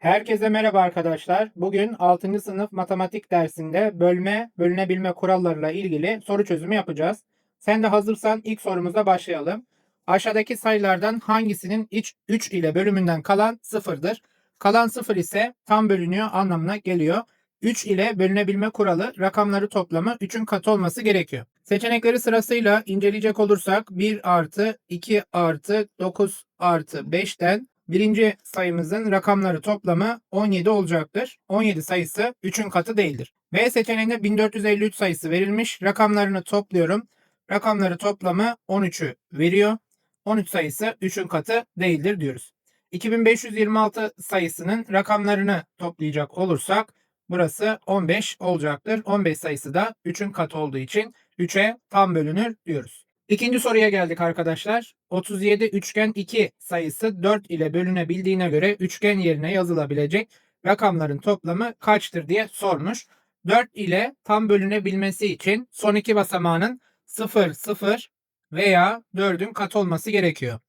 Herkese merhaba arkadaşlar. Bugün 6. sınıf matematik dersinde bölme, bölünebilme kurallarıyla ilgili soru çözümü yapacağız. Sen de hazırsan ilk sorumuza başlayalım. Aşağıdaki sayılardan hangisinin iç 3 ile bölümünden kalan sıfırdır? Kalan sıfır ise tam bölünüyor anlamına geliyor. 3 ile bölünebilme kuralı rakamları toplamı 3'ün katı olması gerekiyor. Seçenekleri sırasıyla inceleyecek olursak 1 artı 2 artı 9 artı 5'ten birinci sayımızın rakamları toplamı 17 olacaktır. 17 sayısı 3'ün katı değildir. B seçeneğinde 1453 sayısı verilmiş. Rakamlarını topluyorum. Rakamları toplamı 13'ü veriyor. 13 sayısı 3'ün katı değildir diyoruz. 2526 sayısının rakamlarını toplayacak olursak burası 15 olacaktır. 15 sayısı da 3'ün katı olduğu için 3'e tam bölünür diyoruz. İkinci soruya geldik arkadaşlar. 37 üçgen 2 sayısı 4 ile bölünebildiğine göre üçgen yerine yazılabilecek rakamların toplamı kaçtır diye sormuş. 4 ile tam bölünebilmesi için son iki basamağının 0, 0 veya 4'ün katı olması gerekiyor.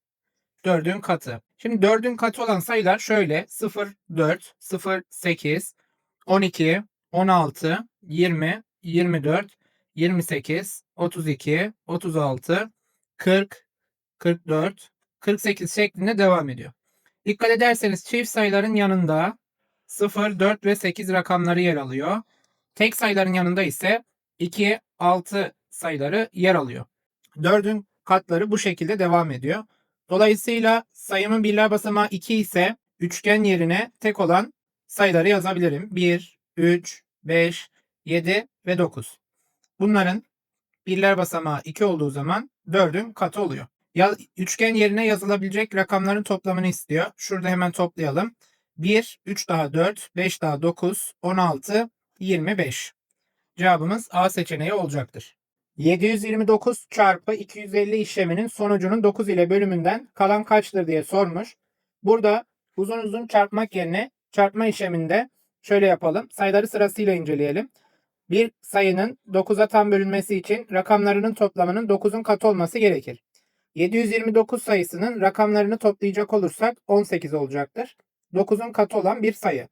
4'ün katı. Şimdi 4'ün katı olan sayılar şöyle 0, 4, 0, 8, 12, 16, 20, 24, 28, 32, 36, 40, 44, 48 şeklinde devam ediyor. Dikkat ederseniz çift sayıların yanında 0, 4 ve 8 rakamları yer alıyor. Tek sayıların yanında ise 2, 6 sayıları yer alıyor. 4'ün katları bu şekilde devam ediyor. Dolayısıyla sayımın birler basamağı 2 ise üçgen yerine tek olan sayıları yazabilirim. 1, 3, 5, 7 ve 9. Bunların birler basamağı 2 olduğu zaman 4'ün katı oluyor. Ya, üçgen yerine yazılabilecek rakamların toplamını istiyor. Şurada hemen toplayalım. 1, 3 daha 4, 5 daha 9, 16, 25. Cevabımız A seçeneği olacaktır. 729 çarpı 250 işleminin sonucunun 9 ile bölümünden kalan kaçtır diye sormuş. Burada uzun uzun çarpmak yerine çarpma işleminde şöyle yapalım. Sayıları sırasıyla inceleyelim. Bir sayının 9'a tam bölünmesi için rakamlarının toplamının 9'un katı olması gerekir. 729 sayısının rakamlarını toplayacak olursak 18 olacaktır. 9'un katı olan bir sayı.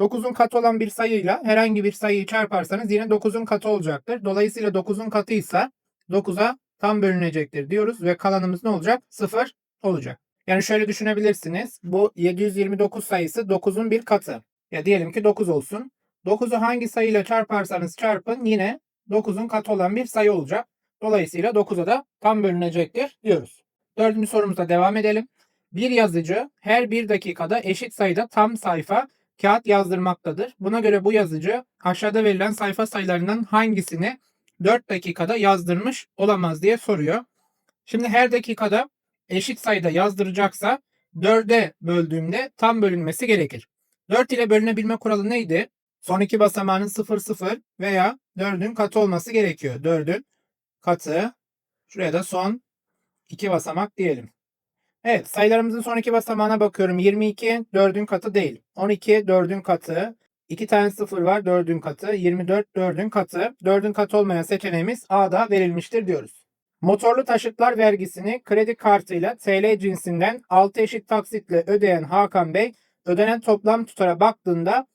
9'un katı olan bir sayıyla herhangi bir sayıyı çarparsanız yine 9'un katı olacaktır. Dolayısıyla 9'un katıysa 9'a tam bölünecektir diyoruz ve kalanımız ne olacak? 0 olacak. Yani şöyle düşünebilirsiniz. Bu 729 sayısı 9'un bir katı. Ya diyelim ki 9 olsun. 9'u hangi sayıyla çarparsanız çarpın yine 9'un katı olan bir sayı olacak. Dolayısıyla 9'a da tam bölünecektir diyoruz. Dördüncü sorumuza devam edelim. Bir yazıcı her bir dakikada eşit sayıda tam sayfa kağıt yazdırmaktadır. Buna göre bu yazıcı aşağıda verilen sayfa sayılarından hangisini 4 dakikada yazdırmış olamaz diye soruyor. Şimdi her dakikada eşit sayıda yazdıracaksa 4'e böldüğümde tam bölünmesi gerekir. 4 ile bölünebilme kuralı neydi? Son iki basamağının 0 0 veya 4'ün katı olması gerekiyor. 4'ün katı. Şuraya da son iki basamak diyelim. Evet sayılarımızın son iki basamağına bakıyorum. 22 4'ün katı değil. 12 4'ün katı. 2 tane 0 var 4'ün katı. 24 4'ün katı. 4'ün katı olmayan seçeneğimiz A'da verilmiştir diyoruz. Motorlu taşıtlar vergisini kredi kartıyla TL cinsinden 6 eşit taksitle ödeyen Hakan Bey ödenen toplam tutara baktığında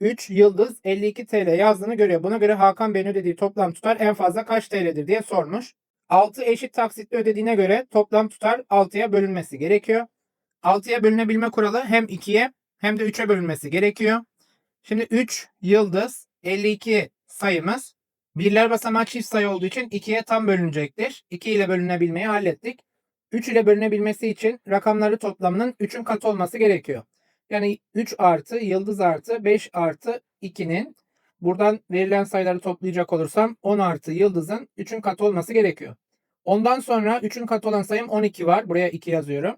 3 yıldız 52 TL yazdığını görüyor. Buna göre Hakan Bey'in ödediği toplam tutar en fazla kaç TL'dir diye sormuş. 6 eşit taksitle ödediğine göre toplam tutar 6'ya bölünmesi gerekiyor. 6'ya bölünebilme kuralı hem 2'ye hem de 3'e bölünmesi gerekiyor. Şimdi 3 yıldız 52 sayımız birler basamağı çift sayı olduğu için 2'ye tam bölünecektir. 2 ile bölünebilmeyi hallettik. 3 ile bölünebilmesi için rakamları toplamının 3'ün katı olması gerekiyor. Yani 3 artı yıldız artı 5 artı 2'nin buradan verilen sayıları toplayacak olursam 10 artı yıldızın 3'ün katı olması gerekiyor. Ondan sonra 3'ün katı olan sayım 12 var. Buraya 2 yazıyorum.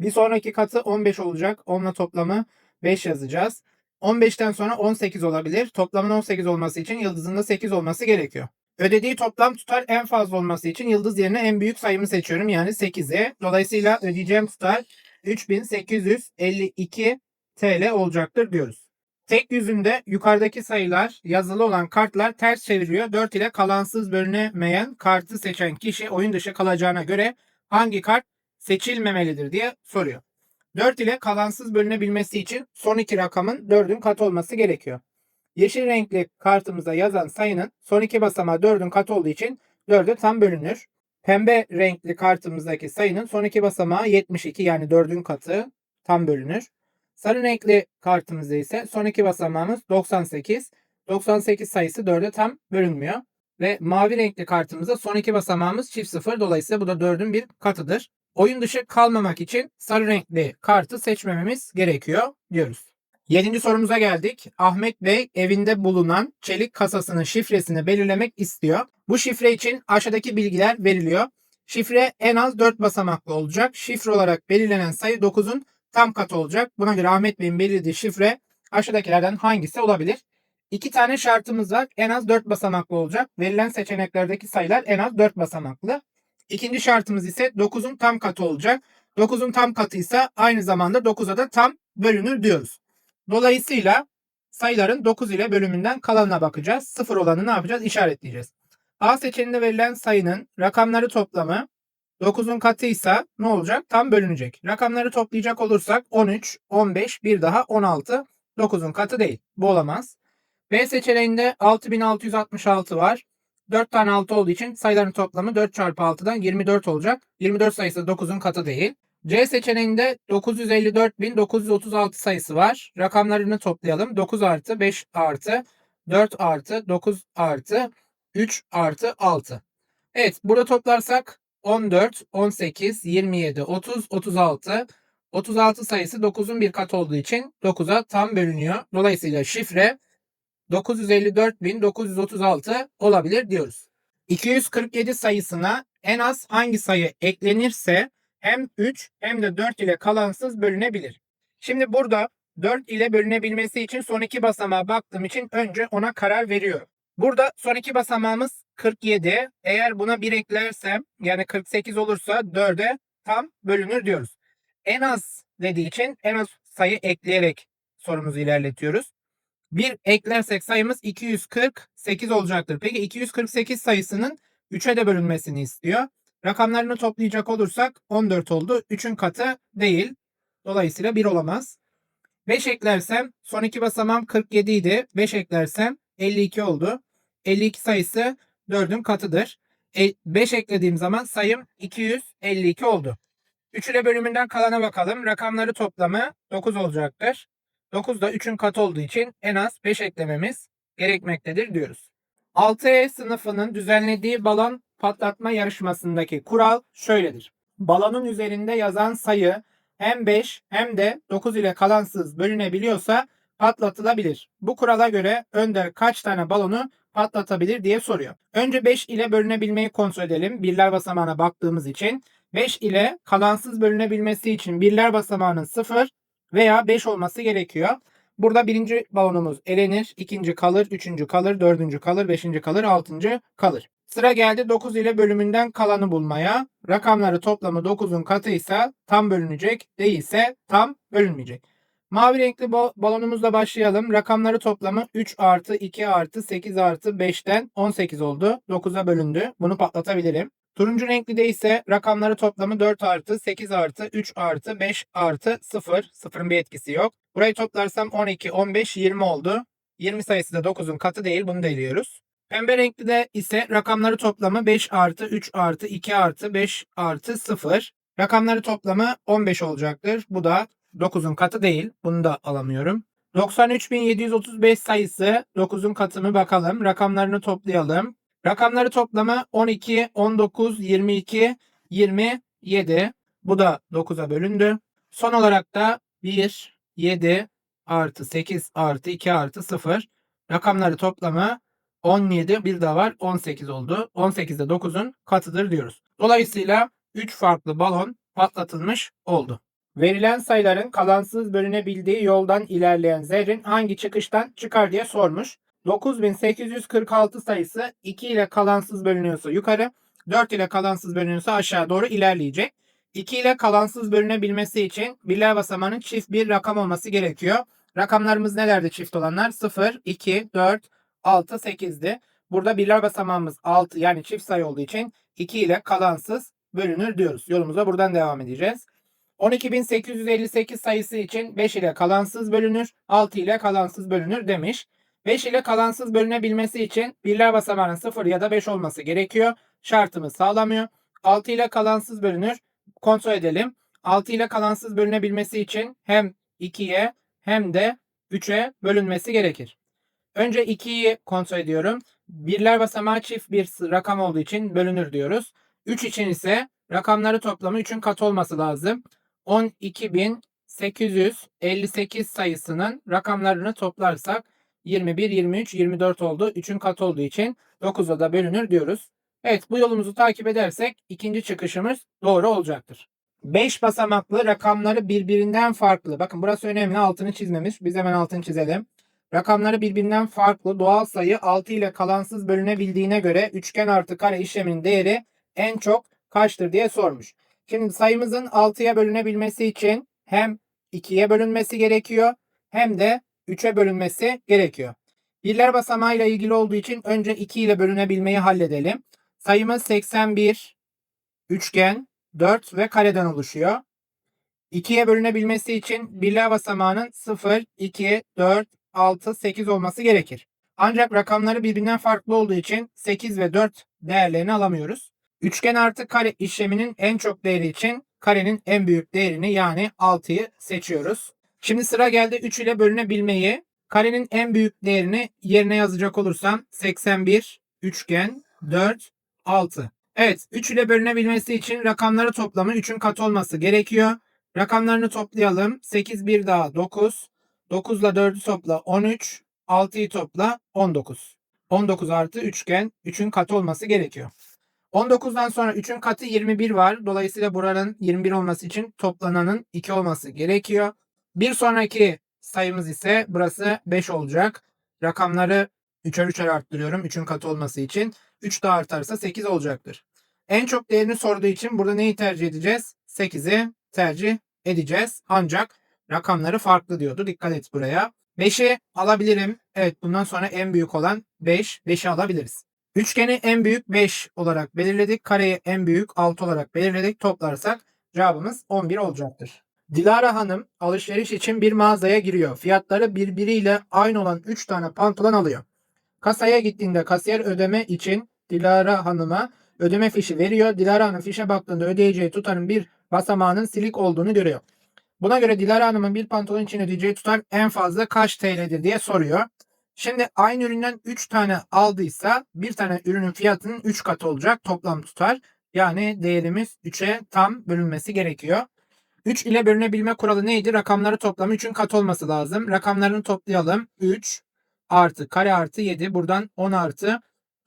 Bir sonraki katı 15 olacak. Onunla toplamı 5 yazacağız. 15'ten sonra 18 olabilir. Toplamın 18 olması için yıldızın da 8 olması gerekiyor. Ödediği toplam tutar en fazla olması için yıldız yerine en büyük sayımı seçiyorum. Yani 8'i. Dolayısıyla ödeyeceğim tutar 3852 TL olacaktır diyoruz. Tek yüzünde yukarıdaki sayılar yazılı olan kartlar ters çeviriyor. 4 ile kalansız bölünemeyen kartı seçen kişi oyun dışı kalacağına göre hangi kart seçilmemelidir diye soruyor. 4 ile kalansız bölünebilmesi için son iki rakamın 4'ün katı olması gerekiyor. Yeşil renkli kartımıza yazan sayının son iki basamağı 4'ün katı olduğu için 4'e tam bölünür. Pembe renkli kartımızdaki sayının son iki basamağı 72 yani 4'ün katı tam bölünür. Sarı renkli kartımızda ise son iki basamağımız 98. 98 sayısı 4'e tam bölünmüyor. Ve mavi renkli kartımızda son iki basamağımız çift sıfır. Dolayısıyla bu da 4'ün bir katıdır. Oyun dışı kalmamak için sarı renkli kartı seçmememiz gerekiyor diyoruz. Yedinci sorumuza geldik. Ahmet Bey evinde bulunan çelik kasasının şifresini belirlemek istiyor. Bu şifre için aşağıdaki bilgiler veriliyor. Şifre en az 4 basamaklı olacak. Şifre olarak belirlenen sayı 9'un tam katı olacak. Buna göre Ahmet Bey'in belirlediği şifre aşağıdakilerden hangisi olabilir? İki tane şartımız var. En az 4 basamaklı olacak. Verilen seçeneklerdeki sayılar en az 4 basamaklı. İkinci şartımız ise 9'un tam katı olacak. 9'un tam katıysa aynı zamanda 9'a da tam bölünür diyoruz. Dolayısıyla sayıların 9 ile bölümünden kalanına bakacağız. 0 olanı ne yapacağız? İşaretleyeceğiz. A seçeneğinde verilen sayının rakamları toplamı 9'un katıysa ne olacak? Tam bölünecek. Rakamları toplayacak olursak 13, 15, bir daha 16. 9'un katı değil. Bu olamaz. B seçeneğinde 6666 var. 4 tane 6 olduğu için sayıların toplamı 4 çarpı 6'dan 24 olacak. 24 sayısı 9'un katı değil. C seçeneğinde 954.936 sayısı var. Rakamlarını toplayalım. 9 artı 5 artı 4 artı 9 artı 3 artı 6. Evet burada toplarsak 14, 18, 27, 30, 36. 36 sayısı 9'un bir katı olduğu için 9'a tam bölünüyor. Dolayısıyla şifre 954.936 olabilir diyoruz. 247 sayısına en az hangi sayı eklenirse hem 3 hem de 4 ile kalansız bölünebilir. Şimdi burada 4 ile bölünebilmesi için son iki basamağa baktığım için önce ona karar veriyorum. Burada son iki basamağımız 47. Eğer buna 1 eklersem yani 48 olursa 4'e tam bölünür diyoruz. En az dediği için en az sayı ekleyerek sorumuzu ilerletiyoruz. 1 eklersek sayımız 248 olacaktır. Peki 248 sayısının 3'e de bölünmesini istiyor. Rakamlarını toplayacak olursak 14 oldu. 3'ün katı değil. Dolayısıyla 1 olamaz. 5 eklersem son iki basamağım 47 idi. 5 eklersem 52 oldu. 52 sayısı 4'ün katıdır. 5 eklediğim zaman sayım 252 oldu. 3 ile bölümünden kalana bakalım. Rakamları toplamı 9 olacaktır. 9 da 3'ün katı olduğu için en az 5 eklememiz gerekmektedir diyoruz. 6E sınıfının düzenlediği balon patlatma yarışmasındaki kural şöyledir. Balonun üzerinde yazan sayı hem 5 hem de 9 ile kalansız bölünebiliyorsa patlatılabilir. Bu kurala göre Önder kaç tane balonu patlatabilir diye soruyor. Önce 5 ile bölünebilmeyi kontrol edelim. Birler basamağına baktığımız için. 5 ile kalansız bölünebilmesi için birler basamağının 0 veya 5 olması gerekiyor. Burada birinci balonumuz elenir, ikinci kalır, üçüncü kalır, dördüncü kalır, beşinci kalır, altıncı kalır. Sıra geldi 9 ile bölümünden kalanı bulmaya. Rakamları toplamı 9'un katıysa tam bölünecek, değilse tam bölünmeyecek. Mavi renkli balonumuzla başlayalım. Rakamları toplamı 3 artı 2 artı 8 artı 5'ten 18 oldu. 9'a bölündü. Bunu patlatabilirim. Turuncu renkli de ise rakamları toplamı 4 artı 8 artı 3 artı 5 artı 0. Sıfırın bir etkisi yok. Burayı toplarsam 12, 15, 20 oldu. 20 sayısı da 9'un katı değil. Bunu da eliyoruz. Pembe renkli de ise rakamları toplamı 5 artı 3 artı 2 artı 5 artı 0. Rakamları toplamı 15 olacaktır. Bu da 9'un katı değil. Bunu da alamıyorum. 93.735 sayısı 9'un katını bakalım. Rakamlarını toplayalım. Rakamları toplamı 12, 19, 22, 27. Bu da 9'a bölündü. Son olarak da 1, 7 artı 8 artı 2 artı 0. Rakamları toplamı 17 bir daha var 18 oldu. 18 de 9'un katıdır diyoruz. Dolayısıyla 3 farklı balon patlatılmış oldu. Verilen sayıların kalansız bölünebildiği yoldan ilerleyen zerrin hangi çıkıştan çıkar diye sormuş. 9846 sayısı 2 ile kalansız bölünüyorsa yukarı, 4 ile kalansız bölünüyorsa aşağı doğru ilerleyecek. 2 ile kalansız bölünebilmesi için birler basamağının çift bir rakam olması gerekiyor. Rakamlarımız nelerdi çift olanlar? 0, 2, 4, 6, 8'di. Burada birler basamağımız 6 yani çift sayı olduğu için 2 ile kalansız bölünür diyoruz. Yolumuza buradan devam edeceğiz. 12858 sayısı için 5 ile kalansız bölünür, 6 ile kalansız bölünür demiş. 5 ile kalansız bölünebilmesi için birler basamağının 0 ya da 5 olması gerekiyor. Şartımız sağlamıyor. 6 ile kalansız bölünür. Kontrol edelim. 6 ile kalansız bölünebilmesi için hem 2'ye hem de 3'e bölünmesi gerekir. Önce 2'yi kontrol ediyorum. Birler basamağı çift bir rakam olduğu için bölünür diyoruz. 3 için ise rakamları toplamı 3'ün katı olması lazım. 12.858 sayısının rakamlarını toplarsak 21, 23, 24 oldu. 3'ün katı olduğu için 9'a da bölünür diyoruz. Evet bu yolumuzu takip edersek ikinci çıkışımız doğru olacaktır. 5 basamaklı rakamları birbirinden farklı. Bakın burası önemli altını çizmemiş. Biz hemen altını çizelim. Rakamları birbirinden farklı doğal sayı 6 ile kalansız bölünebildiğine göre üçgen artı kare işleminin değeri en çok kaçtır diye sormuş. Şimdi sayımızın 6'ya bölünebilmesi için hem 2'ye bölünmesi gerekiyor hem de 3'e bölünmesi gerekiyor. Birler basamağıyla ilgili olduğu için önce 2 ile bölünebilmeyi halledelim. Sayımız 81, üçgen, 4 ve kareden oluşuyor. 2'ye bölünebilmesi için birler basamağının 0, 2, 4, 6, 8 olması gerekir. Ancak rakamları birbirinden farklı olduğu için 8 ve 4 değerlerini alamıyoruz. Üçgen artı kare işleminin en çok değeri için karenin en büyük değerini yani 6'yı seçiyoruz. Şimdi sıra geldi 3 ile bölünebilmeyi. Karenin en büyük değerini yerine yazacak olursam 81, üçgen, 4, 6. Evet 3 ile bölünebilmesi için rakamları toplamı 3'ün katı olması gerekiyor. Rakamlarını toplayalım. 8 bir daha 9. 9 ile 4'ü topla 13. 6'yı topla 19. 19 artı üçgen 3'ün katı olması gerekiyor. 19'dan sonra 3'ün katı 21 var. Dolayısıyla buranın 21 olması için toplananın 2 olması gerekiyor. Bir sonraki sayımız ise burası 5 olacak. Rakamları 3'er 3'er arttırıyorum 3'ün katı olması için. 3 daha artarsa 8 olacaktır. En çok değerini sorduğu için burada neyi tercih edeceğiz? 8'i tercih edeceğiz. Ancak rakamları farklı diyordu. Dikkat et buraya. 5'i alabilirim. Evet bundan sonra en büyük olan 5. 5'i alabiliriz. Üçgeni en büyük 5 olarak belirledik. Kareyi en büyük 6 olarak belirledik. Toplarsak cevabımız 11 olacaktır. Dilara Hanım alışveriş için bir mağazaya giriyor. Fiyatları birbiriyle aynı olan 3 tane pantolon alıyor. Kasaya gittiğinde kasiyer ödeme için Dilara Hanım'a ödeme fişi veriyor. Dilara Hanım fişe baktığında ödeyeceği tutarın bir basamağının silik olduğunu görüyor. Buna göre Dilara Hanım'ın bir pantolon için ödeyeceği tutar en fazla kaç TL'dir diye soruyor. Şimdi aynı üründen 3 tane aldıysa bir tane ürünün fiyatının 3 katı olacak toplam tutar. Yani değerimiz 3'e tam bölünmesi gerekiyor. 3 ile bölünebilme kuralı neydi? Rakamları toplamı 3'ün katı olması lazım. Rakamlarını toplayalım. 3 artı kare artı 7. Buradan 10 artı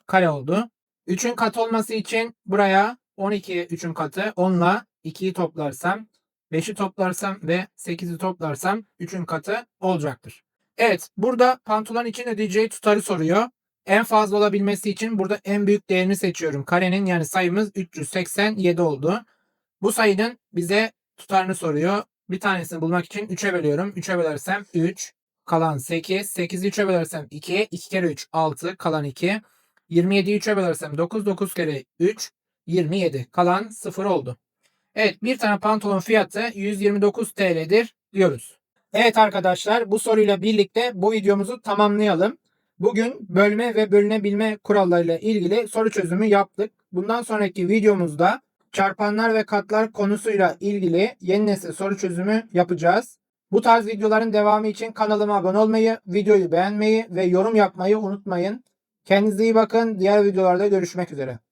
kare oldu. 3'ün katı olması için buraya 12 3'ün katı 10 ile 2'yi toplarsam 5'i toplarsam ve 8'i toplarsam 3'ün katı olacaktır. Evet burada pantolon için ödeyeceği tutarı soruyor. En fazla olabilmesi için burada en büyük değerini seçiyorum. Karenin yani sayımız 387 oldu. Bu sayının bize tutarını soruyor. Bir tanesini bulmak için 3'e bölüyorum. 3'e bölersem 3 kalan 8. 8'i 3'e bölersem 2. 2 kere 3 6 kalan 2. 27'yi 3'e bölersem 9. 9 kere 3 27 kalan 0 oldu. Evet bir tane pantolon fiyatı 129 TL'dir diyoruz. Evet arkadaşlar bu soruyla birlikte bu videomuzu tamamlayalım. Bugün bölme ve bölünebilme kurallarıyla ilgili soru çözümü yaptık. Bundan sonraki videomuzda çarpanlar ve katlar konusuyla ilgili yeni nesil soru çözümü yapacağız. Bu tarz videoların devamı için kanalıma abone olmayı, videoyu beğenmeyi ve yorum yapmayı unutmayın. Kendinize iyi bakın. Diğer videolarda görüşmek üzere.